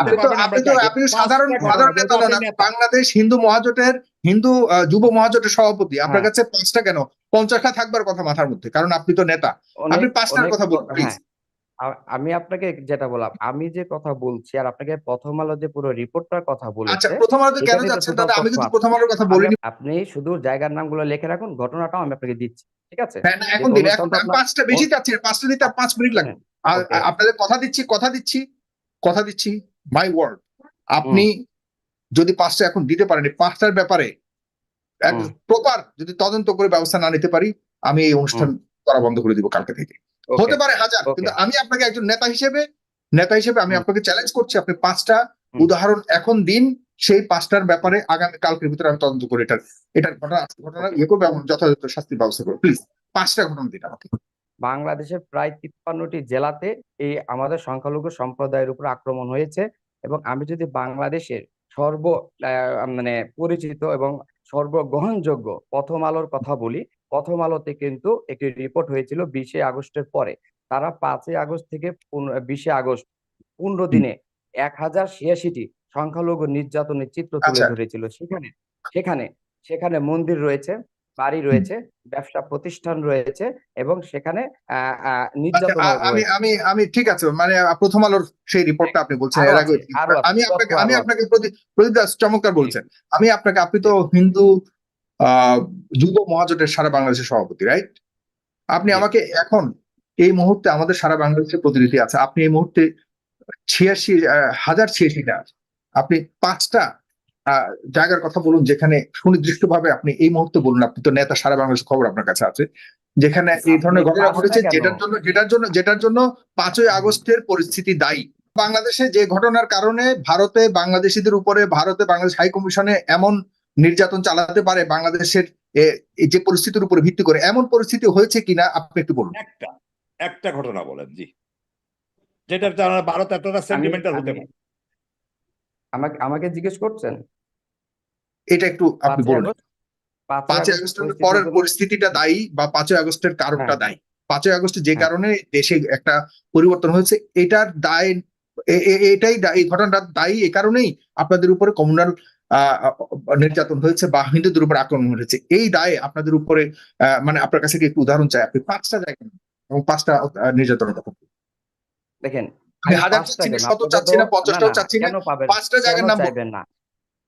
আপনি তো আপনি তো আপনি সাধারণ সাধারণ নেতা নন আপনি আপনি নেতা। বাংলাদেশ হিন্দু মহাজোটের হিন্দু যুব মহাজোটের সভাপতি। আপনার হ্যাঁ। কাছে পাঁচটা কেন? পঞ্চাশটা থাকবার কথা মাথার মধ্যে কারণ আপনি তো নেতা। আপনি পাঁচটার কথা বলুন হ্যাঁ, প্লিজ আমি আপনাকে যেটা বললাম আমি যে কথা বলছি আর আপনাকে প্রথম আলো যে পুরো রিপোর্টটার কথা আচ্ছা বলেছে প্রথম আলোতে কেন যাচ্ছেন দাদা আমি তথ্য কিন্তু প্রথম আলোর কথা বলিনি। আপনি শুধু জায়গার নামগুলো লিখে রাখুন ঘটনাটাও আমি আপনাকে দিচ্ছি ঠিক আছে? হ্যাঁ না এখন দিন এখন পাঁচটা বেশি যাচ্ছি পাঁচটা দিতে পাঁচ মিনিট লাগবে। আর. আপনাদের কথা দিচ্ছি কথা দিচ্ছি কথা দিচ্ছি। মাই ওয়ার্ড আপনি যদি পাঁচটা এখন দিতে পারেন পাঁচটার ব্যাপারে হুম। প্রপার যদি তদন্ত করে ব্যবস্থা না নিতে পারি আমি এই অনুষ্ঠান করা বন্ধ করে দিব কালকে থেকে। হতে পারে হাজার কিন্তু আমি আপনাকে একজন নেতা হিসেবে নেতা হিসেবে আমি আপনাকে চ্যালেঞ্জ করছি আপনি পাঁচটা উদাহরণ এখন দিন সেই পাঁচটার ব্যাপারে আগামী কালকের ভিতরে আমি তদন্ত করে এটার এটার ঘটনা ঘটনা ইয়ে করব এবং যথাযথ শাস্তির ব্যবস্থা করব। প্লিজ পাঁচটা ঘটনা দিন আমাকে। বাংলাদেশের প্রায় তিপ্পান্নটি জেলাতে এই আমাদের সংখ্যালঘু সম্প্রদায়ের উপর আক্রমণ হয়েছে এবং আমি যদি বাংলাদেশের সর্ব মানে পরিচিত এবং সর্বগ্রহণযোগ্য প্রথম আলোর কথা বলি প্রথম আলোতে কিন্তু একটি রিপোর্ট হয়েছিল বিশে আগস্টের পরে। তারা পাঁচই আগস্ট থেকে বিশে আগস্ট পনেরো দিনে এক হাজার ছিয়াশিটি সংখ্যালঘু নির্যাতনের চিত্র তুলে আচ্ছা। ধরেছিল। সেখানে সেখানে সেখানে মন্দির রয়েছে। বাড়ি রয়েছে ব্যবসা প্রতিষ্ঠান রয়েছে এবং সেখানে আচ্ছা আমি আমি আমি ঠিক আছে। মানে প্রথম আলোর সেই রিপোর্টটা আপনি বলছেন এর আগে আমি আপনাকে আমি আপনাকে প্রদীপ দাস চমৎকার বলছেন। আমি আপনাকে আপনি তো হিন্দু আহ যুব মহাজোটের সারা বাংলাদেশের সভাপতি রাইট আপনি আমাকে এখন এই মুহূর্তে আমাদের সারা বাংলাদেশের প্রতিনিধি আছে। আপনি এই মুহূর্তে ছিয়াশি হাজার ছিয়াশিটা আপনি পাঁচটা জায়গার কথা বলুন যেখানে সুনির্দিষ্টভাবে আপনি এই মুহূর্তে বলুন আপনি তো নেতা সারা বাংলাদেশের খবর আপনার কাছে আছে যেখানে এই ধরনের ঘটনা ঘটেছে যেটার জন্য যেটার জন্য যেটার জন্য পাঁচই আগস্টের পরিস্থিতি দায়ী। বাংলাদেশে যে ঘটনার কারণে ভারতে বাংলাদেশিদের উপরে ভারতে বাংলাদেশ হাই কমিশনে এমন নির্যাতন চালাতে পারে বাংলাদেশের এ- এই যে পরিস্থিতির উপরে ভিত্তি করে এমন পরিস্থিতি হয়েছে কিনা আপনি একটু বলুন। একটা একটা ঘটনা বলেন জি। যেটা ভারত এতটা সেন্টিমেন্টাল হতে পারে। আমাকে আমাকে জিজ্ঞেস করছেন? এটা একটু আপনি বলুন পাঁচই আগস্টের পরের পরিস্থিতিটা দায়ী বা পাঁচই আগস্টের কারণটা হ্যাঁ। দায়ী পাঁচই আগস্টে যে হ্যাঁ। কারণে দেশে একটা পরিবর্তন হয়েছে এটার দায় এটাই এই ঘটনাটা দায়ী এ কারণেই আপনাদের উপরে কমিউনাল নির্যাতন হয়েছে বা হিন্দুদের উপর আক্রমণ হয়েছে এই দায়ে আপনাদের উপরে আহ, মানে আপনার কাছে কি একটু উদাহরণ চাই আপনি পাঁচটা জায়গা এবং পাঁচটা নির্যাতনের কথা। দেখেন হাজার পাঁচটা চাচ্ছি না শত চাচ্ছি না পঞ্চাশটাও চাচ্ছি না পাঁচটা জায়গার নাম। না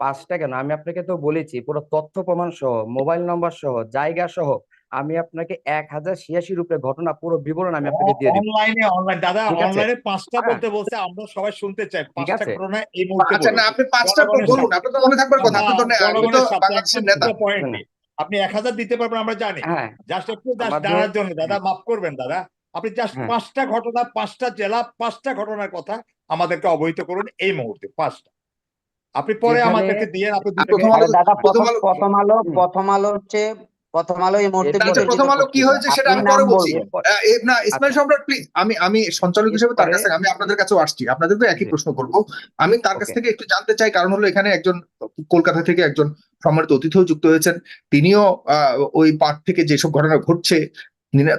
পাঁচটা কেন? আমি আপনাকে তো বলেছি পুরো তথ্য প্রমাণ সহ মোবাইল নম্বর সহ জায়গা সহ আমি আপনাকে এক হাজার ছিয়াশি রূপে ঘটনা পুরো বিবরণ আমি আপনাকে দিয়ে দিব। অনলাইনে অনলাইন দাদা অনলাইনে পাঁচটা হ্যাঁ। বলতে বলতে আমরা সবাই শুনতে চাই পাঁচটা ঘটনা এই মুহূর্তে আচ্ছা না আপনি পাঁচটা বলুন আপনার তো মনে থাকবার কথা আপনি তো আপনি তো বাংলাদেশের নেতা। নেই। আপনি এক হাজার দিতে পারবেন আমরা জানি। হ্যাঁ। জাস্ট একটু জাস্ট জানার জন্য দাদা মাফ করবেন দাদা। আপনি জাস্ট হ্যাঁ। পাঁচটা ঘটনা পাঁচটা জেলা পাঁচটা ঘটনার কথা আমাদেরকে অবহিত করুন এই মুহূর্তে পাঁচটা। আপনি পরে আমাদেরকে দিয়ে আপনি প্রথম আলো- দাদা প্রথম আলো- প্রথম আলো হচ্ছে প্রথম আলো এই মুহূর্তে প্রথম আলো কি হয়েছে সেটা আমি পরে বলছি। না ইসমাইল আচ্ছা। সম্রাট প্লিজ আমি আমি সঞ্চালক হিসেবে তার কাছে আমি আপনাদের কাছেও আসছি। আপনাদেরকে একই প্রশ্ন করব। আমি তার কাছ থেকে একটু জানতে চাই কারণ হলো এখানে একজন কলকাতা থেকে একজন সম্মানিত অতিথিও যুক্ত হয়েছেন। তিনিও আহ, ওই পার্ট থেকে যেসব ঘটনা ঘটছে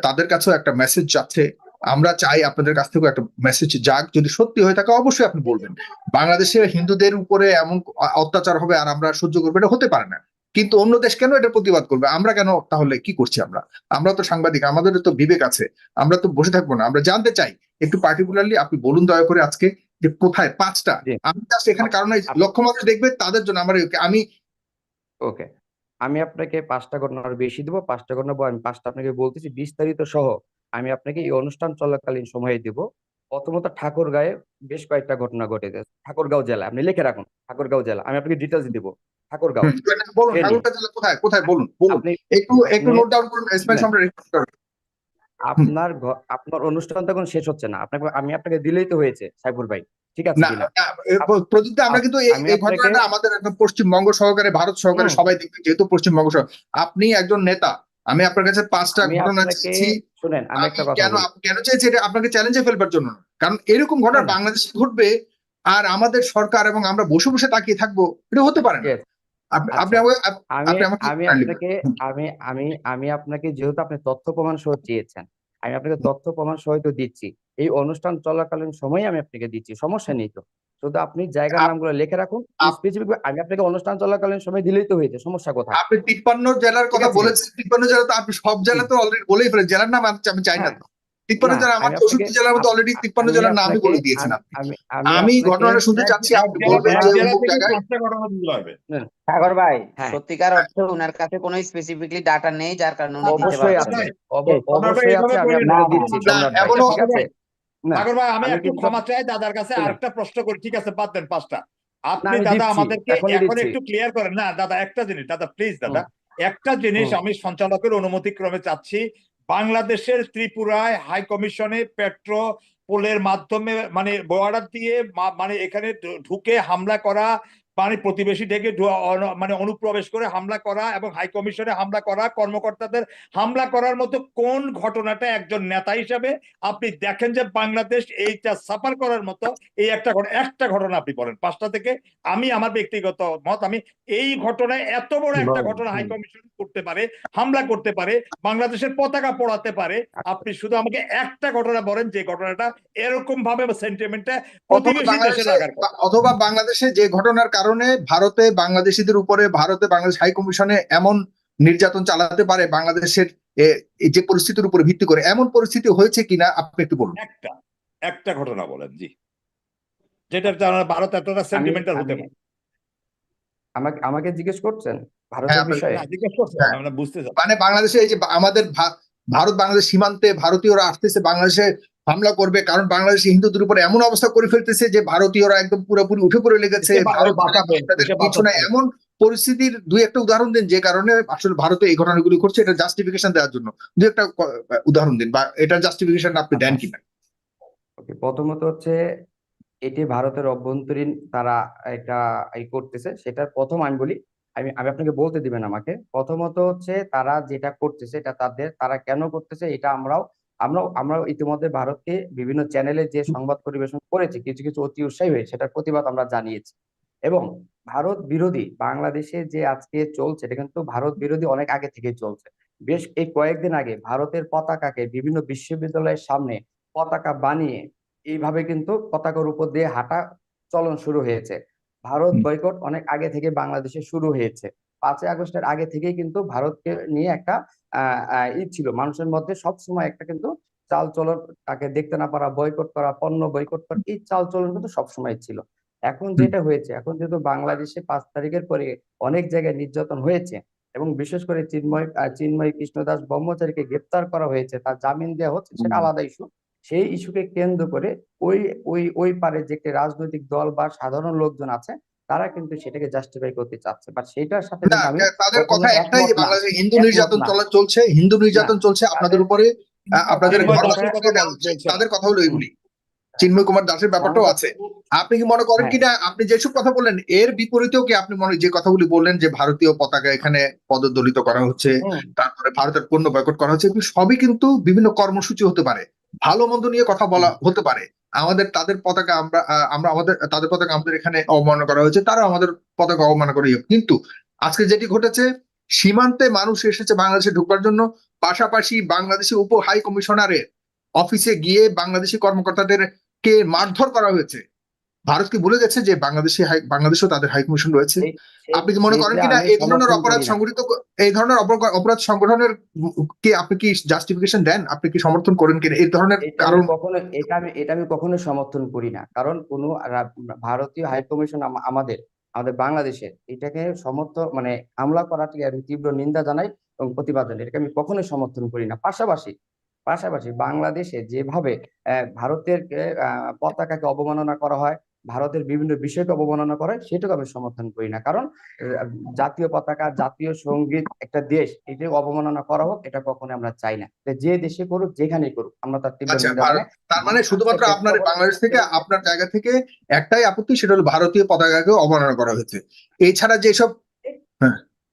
তাদের কাছেও একটা মেসেজ যাচ্ছে। আমরা চাই আপনাদের কাছ থেকে একটা মেসেজ যাক যদি সত্যি হয়ে থাকে অবশ্যই আপনি বলবেন। বাংলাদেশে হিন্দুদের উপরে এমন অত্যাচার হবে আর আমরা সহ্য করব এটা হতে পারে না। কিন্তু অন্য দেশ কেন এটা প্রতিবাদ করবে? আমরা কেন তাহলে কি করছি আমরা? আমরা তো সাংবাদিক আমাদের তো বিবেক আছে। আমরা তো বসে থাকব না। আমরা জানতে চাই একটু পার্টিকুলারলি আপনি বলুন দয়া করে আজকে যে কোথায় পাঁচটা। আমি জাস্ট এখানে কারণে মানুষ দেখবে তাদের জন্য আমার আমি ওকে। আমি আপনাকে পাঁচটা ঘটনা আরও বেশি দিব। পাঁচটা ঘটনা আমি পাঁচটা আপনাকে বলতেছি বিস্তারিত সহ। আমি আপনাকে এই অনুষ্ঠান চলাকালীন সময়ে দিব। প্রথমত ঠাকুরগাঁয়ে বেশ কয়েকটা ঘটনা ঘটেছে। ঠাকুরগাঁও জেলা আপনি লিখে রাখুন ঠাকুরগাঁও জেলা। আমি আপনাকে ডিটেলস দিব ঠাকুরগাঁও। কোথায় কোথায় বলুন একটু একটু নোট ডাউন করুন করুন। আপনার আপনার অনুষ্ঠান তখন শেষ হচ্ছে না। আপনাকে আমি আপনাকে দিলেই তো হয়েছে সাইফুর ভাই। ঠিক আছে প্রদীপ আমরা কিন্তু এই ঘটনাটা আমাদের একদম পশ্চিমবঙ্গ সহকারে ভারত সহকারে সবাই দেখবে যেহেতু পশ্চিমবঙ্গ আপনি একজন নেতা আমি আপনার কাছে পাঁচটা ঘটনা চেয়েছি শুনেন আমি একটা কথা কেন কেন চাইছি এটা আপনাকে চ্যালেঞ্জে ফেলবার জন্য। কারণ এরকম ঘটনা হুম। বাংলাদেশে ঘটবে আর আমাদের সরকার এবং আমরা বসে বসে তাকিয়ে থাকব এটা হতে পারে না। আপনি আচ্ছা। আমি আপনাকে আমি আমি আমি আপনাকে যেহেতু আপনি তথ্য প্রমাণ সহ চেয়েছেন আমি আপনাকে তথ্য প্রমাণ সহ তো দিচ্ছি। এই অনুষ্ঠান চলাকালীন সময় আমি আপনাকে দিচ্ছি সমস্যা নেই তো। শুধু আপনি জায়গার নামগুলো লিখে রাখুন। স্পেসিফিক আমি আপনাকে অনুষ্ঠান চলাকালীন সময় দিলেই তো হয়েছে সমস্যা কোথায় আপনি তিপ্পান্ন জেলার কথা বলেছেন তিপ্পান্ন জেলা তো আপনি সব জেলা তো অলরেডি বলেই ফেলেন জেলার নাম আমি- চাই না হ্যাঁ। তিপ্পান্ন জেলা আমার চৌষট্টি জেলার মধ্যে অলরেডি তিপ্পান্ন আমি জেলার নামই বলে দিয়েছেন আপনি আমি আমি ঘটনাটা শুনতে চাচ্ছি আপনি বলবেন যে অমুক জায়গায় পাঁচটা ঘটনা দিতে হবে। সাগর ভাই হ্যাঁ। সত্যিকার অর্থে ওনার কাছে কোনো স্পেসিফিকলি ডাটা নেই যার কারণে উনি দিতে অবশ্যই আছে। অব- অবশ্যই আছে আমি আপনাকে দিচ্ছি সাগর ভাই আমি একটু ক্ষমা চাই দাদার কাছে আরেকটা প্রশ্ন করি। ঠিক আছে বাদ দেন পাঁচটা। আপনি দাদা আমাদেরকে এখন একটু ক্লিয়ার করেন। না দাদা একটা জিনিস দাদা প্লিজ দাদা একটা জিনিস আমি সঞ্চালকের অনুমতি ক্রমে চাচ্ছি। বাংলাদেশের ত্রিপুরায় হাই কমিশনে পেট্রো পোলের মাধ্যমে মানে বর্ডার দিয়ে মানে এখানে ঢুকে হামলা করা মানে প্রতিবেশী ডেকে মানে অনুপ্রবেশ করে হামলা করা এবং হাই কমিশনে হামলা করা কর্মকর্তাদের হামলা করার মতো কোন ঘটনাটা একজন নেতা হিসাবে আপনি দেখেন যে বাংলাদেশ এইটা সাফার করার মতো এই একটা ঘটনা একটা ঘটনা আপনি বলেন। পাঁচটা থেকে আমি আমার ব্যক্তিগত মত আমি এই ঘটনায় এত বড় একটা ঘটনা হাই কমিশন করতে পারে হামলা করতে পারে বাংলাদেশের পতাকা পড়াতে পারে আপনি শুধু আমাকে একটা ঘটনা বলেন যে ঘটনাটা এরকম ভাবে সেন্টিমেন্টে অথবা প্রতিবেশী দেশে বাংলাদেশে লাগার অথবা বাংলাদেশে যে ঘটনার কারণে ভারতে বাংলাদেশিদের উপরে ভারতে বাংলাদেশ হাই কমিশনে এমন নির্যাতন চালাতে পারে বাংলাদেশের যে পরিস্থিতির উপরে ভিত্তি করে। এমন পরিস্থিতি হয়েছে কিনা আপনি একটু বলুন। একটা একটা ঘটনা বলেন জি। যেটার কারণে ভারত এতটা সেন্টিমেন্টাল হতে পারে। আমাকে আমাকে জিজ্ঞেস করছেন হ্যাঁ, ভারতের বিষয়ে? জিজ্ঞেস করছি হ্যাঁ। আমরা বুঝতে চাই। মানে বাংলাদেশে এই যে আমাদের ভারত বাংলাদেশ সীমান্তে ভারতীয়রা আসতেছে বাংলাদেশে হামলা করবে কারণ বাংলাদেশি হিন্দুদের উপরে এমন অবস্থা করে ফেলতেছে যে ভারতীয়রা একদম পুরোপুরি উঠে পড়ে লেগেছে ভারত। এমন পরিস্থিতির দুই একটা উদাহরণ দিন যে কারণে আসলে ভারতে এই ঘটনাগুলি ঘটছে এটা জাস্টিফিকেশন দেওয়ার জন্য। দুই একটা উদাহরণ দিন বা এটার জাস্টিফিকেশন আপনি দেন কিনা। প্রথমত হচ্ছে এটি ভারতের অভ্যন্তরীণ তারা এটা এই করতেছে সেটার প্রথম আমি বলি আমি আমি আপনাকে বলতে দিবেন আমাকে। প্রথমত হচ্ছে তারা যেটা করতেছে এটা তাদের তারা কেন করতেছে এটা আমরাও আমরাও আমরা ইতিমধ্যে ভারতকে বিভিন্ন চ্যানেলে যে সংবাদ পরিবেশন করেছে কিছু কিছু অতি উৎসাহী হয়ে সেটার প্রতিবাদ আমরা জানিয়েছি। এবং ভারত বিরোধী বাংলাদেশে যে আজকে চলছে এটা কিন্তু ভারত বিরোধী অনেক আগে থেকে চলছে। বেশ এই কয়েকদিন আগে ভারতের পতাকাকে বিভিন্ন বিশ্ববিদ্যালয়ের সামনে পতাকা বানিয়ে এইভাবে কিন্তু পতাকার উপর দিয়ে হাঁটা চলন শুরু হয়েছে। ভারত বয়কট অনেক আগে থেকে বাংলাদেশে শুরু হয়েছে। পাঁচই আগস্টের আগে থেকেই কিন্তু ভারতকে নিয়ে একটা ই ছিল। মানুষের মধ্যে সব সময় একটা কিন্তু চাল চলন তাকে দেখতে না পারা বয়কট করা পণ্য বয়কট করা এই চাল চলন কিন্তু সবসময় ছিল। এখন যেটা হয়েছে এখন যেহেতু বাংলাদেশে পাঁচ তারিখের পরে অনেক জায়গায় নির্যাতন হয়েছে এবং বিশেষ করে চিন্ময় চিন্ময় কৃষ্ণদাস ব্রহ্মচারীকে গ্রেপ্তার করা হয়েছে তার জামিন দেওয়া হচ্ছে সেটা আলাদা ইস্যু সেই ইস্যুকে কেন্দ্র করে ওই ওই ওই পারে যে একটি রাজনৈতিক দল বা সাধারণ লোকজন আছে তারা কিন্তু সেটাকে জাস্টিফাই করতে চাচ্ছে। বাট সেটার সাথে তাদের কথা একটাই যে বাংলাদেশে হিন্দু নির্যাতন চলছে হিন্দু নির্যাতন চলছে আপনাদের উপরে আপনাদের। তাদের কথা হলো এগুলি চিন্ময় কুমার দাসের ব্যাপারটাও আছে। আপনি কি মনে করেন হ্যাঁ। কিনা? আপনি যেসব কথা বললেন এর বিপরীতেও কি আপনি মনে যে কথাগুলি বললেন যে ভারতীয় পতাকা এখানে পদদলিত করা হচ্ছে তারপরে ভারতের পণ্য বয়কট করা হচ্ছে সবই কিন্তু বিভিন্ন কর্মসূচি হতে পারে। ভালো মন্দ নিয়ে কথা বলা হতে পারে। আমাদের তাদের পতাকা আমরা আমরা আমাদের তাদের পতাকা আমাদের এখানে অবমাননা করা হয়েছে তারা আমাদের পতাকা অবমাননা করে কিন্তু আজকে যেটি ঘটেছে সীমান্তে মানুষ এসেছে বাংলাদেশে ঢুকবার জন্য পাশাপাশি বাংলাদেশি উপ হাই কমিশনারের অফিসে গিয়ে বাংলাদেশি কর্মকর্তাদের কে মারধর করা হয়েছে। ভারত বলে গেছে যে বাংলাদেশে হাই বাংলাদেশেও তাদের হাই কমিশন রয়েছে। আপনি কি মনে করেন কিনা এই ধরনের অপরাধ সংগঠিত এই ধরনের অপরাধ সংগঠনের কে আপনি কি জাস্টিফিকেশন দেন? আপনি কি সমর্থন করেন কিনা? এই ধরনের কারণ কখনো এটা আমি এটা আমি কখনো সমর্থন করি না। কারণ কোন ভারতীয় হাই কমিশন আমাদের আমাদের বাংলাদেশের এটাকে সমর্থন মানে হামলা করাটিকে আমি তীব্র নিন্দা জানাই এবং প্রতিবাদ জানাই। এটাকে আমি কখনোই সমর্থন করি না। পাশাপাশি পাশাপাশি বাংলাদেশে যেভাবে ভারতের পতাকাকে অবমাননা করা হয় ভারতের বিভিন্ন বিষয়কে অবমাননা করা হয় সেটাকে আমি সমর্থন করি না। কারণ জাতীয় পতাকা জাতীয় সংগীত একটা দেশ এটা অবমাননা করা হোক এটা কখনো আমরা চাই না। যে দেশে করুক যেখানেই করুক আমরা তার তীব্র আচ্ছা, তার মানে শুধুমাত্র আপনার বাংলাদেশ থেকে আপনার জায়গা থেকে একটাই আপত্তি সেটা হলো ভারতীয় পতাকাকে অবমাননা করা হয়েছে। এছাড়া যেসব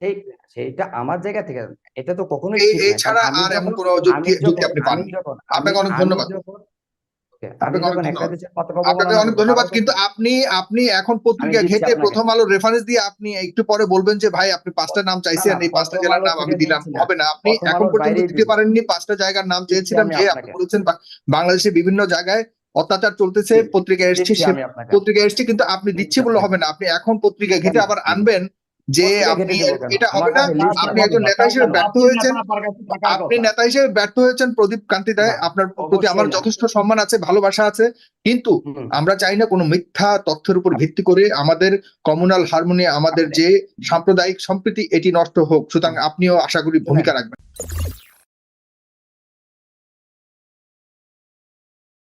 সেই সেইটা আমার জায়গা থেকে এটা তো কখনোই এই ঠিক এই না ছাড়া আর এমন কোনো যুক্তি আপনি পান আপনাকে অনেক ধন্যবাদ। যখন- আপনাকে অনেক ধন্যবাদ। কিন্তু আপনি আপনি এখন পত্রিকা দিচ্ছি ঘেটে প্রথম আলো রেফারেন্স দিয়ে আপনি একটু পরে বলবেন যে ভাই আপনি পাঁচটা নাম চাইছেন এই পাঁচটা জেলার নাম আমি দিলাম। হবে না। আপনি এখন পর্যন্ত দিতে পারেননি পাঁচটা জায়গার নাম চেয়েছিলাম যে আপনি। বলেছেন বাংলাদেশে বিভিন্ন জায়গায় অত্যাচার চলতেছে পত্রিকা এসছে পত্রিকা এসছে কিন্তু আপনি দিচ্ছে বললে হবে না। আপনি এখন পত্রিকা ঘেটে আবার আনবেন যে আপনি? এটা হবে না আপনি একজন নেতা হিসেবে ব্যর্থ হয়েছেন। আপনি নেতা হিসেবে ব্যর্থ হয়েছেন প্রদীপ কান্তি রায় আপনার প্রতি আমার যথেষ্ট সম্মান আছে ভালোবাসা আছে। কিন্তু আমরা চাই না কোনো মিথ্যা তথ্যের উপর ভিত্তি করে আমাদের কমনাল হারমোনি আমাদের যে সাম্প্রদায়িক সম্প্রীতি এটি নষ্ট হোক। সুতরাং আপনিও আশা করি ভূমিকা রাখবেন।